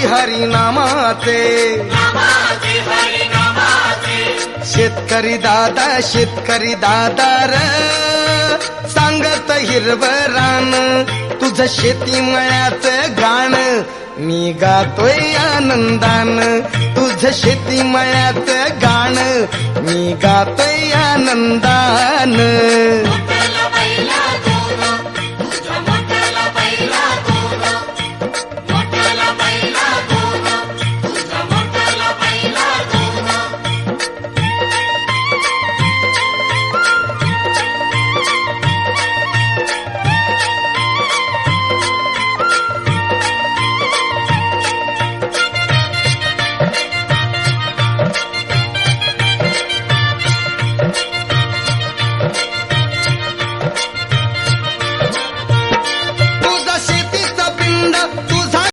बोडावे श्रीहरी नामाचे नामाचे हरी नामाचे शेतकरी दादा शेतकरी दादा र सांगत हिरव रान तुझं शेती मळ्याच गाण. मी गातोय आनंदान तुझं शेती मळ्याच गाण. मी गातोय आनंदान.